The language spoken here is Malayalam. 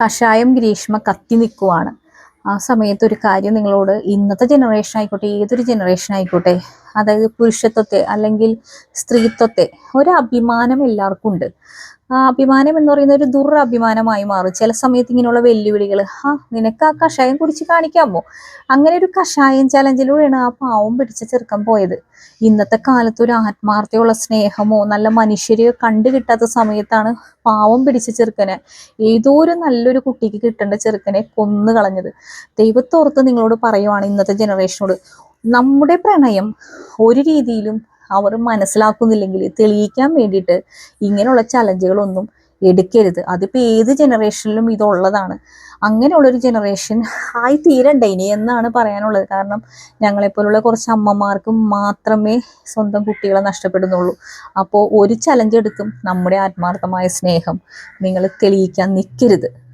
കഷായം ഗ്രീഷ്മ കത്തി നിൽക്കുവാണ് ആ സമയത്ത് ഒരു കാര്യം നിങ്ങളോട് ഇന്നത്തെ ജനറേഷൻ ആയിക്കോട്ടെ ഏതൊരു ജനറേഷൻ ആയിക്കോട്ടെ അതായത് പുരുഷത്വത്തെ അല്ലെങ്കിൽ സ്ത്രീത്വത്തെ ഒരു അഭിമാനം എല്ലാവർക്കും ഉണ്ട് ആ അഭിമാനം എന്ന് പറയുന്ന ഒരു ദുരഭിമാനമായി മാറും. ചില സമയത്ത് ഇങ്ങനെയുള്ള വെല്ലുവിളികൾ ആ നിനക്ക് ആ കഷായം കുടിച്ച് കാണിക്കാമോ? അങ്ങനെ ഒരു കഷായം ചലഞ്ചിലൂടെയാണ് ആ പാവം പിടിച്ച ചെറുക്കം പോയത്. ഇന്നത്തെ കാലത്ത് ഒരു ആത്മാർത്ഥയുള്ള സ്നേഹമോ നല്ല മനുഷ്യരെയോ കണ്ടു കിട്ടാത്ത സമയത്താണ് പാവം പിടിച്ച ചെറുക്കനെ ഏതോ ഒരു നല്ലൊരു കുട്ടിക്ക് കിട്ടേണ്ട ചെറുക്കനെ കൊന്നു കളഞ്ഞത്. ദൈവത്തോർത്ത് നിങ്ങളോട് പറയുവാണ് ഇന്നത്തെ ജനറേഷനോട് നമ്മുടെ പ്രണയം ഒരു രീതിയിലും അവർ മനസ്സിലാക്കുന്നില്ലെങ്കിൽ തെളിയിക്കാൻ വേണ്ടിയിട്ട് ഇങ്ങനെയുള്ള ചലഞ്ചുകളൊന്നും എടുക്കരുത്. അതിപ്പോൾ ഏത് ജനറേഷനിലും ഇതുള്ളതാണ്. അങ്ങനെയുള്ളൊരു ജനറേഷൻ ആയി തീരണ്ട ഇനി എന്നാണ് പറയാനുള്ളത്. കാരണം ഞങ്ങളെപ്പോലുള്ള കുറച്ച് അമ്മമാർക്ക് മാത്രമേ സ്വന്തം കുട്ടികളെ നഷ്ടപ്പെടുന്നുള്ളൂ. അപ്പോൾ ഒരു ചലഞ്ച് എടുക്കും നമ്മുടെ ആത്മാർത്ഥമായ സ്നേഹം. നിങ്ങൾ തെളിയിക്കാൻ നിൽക്കരുത്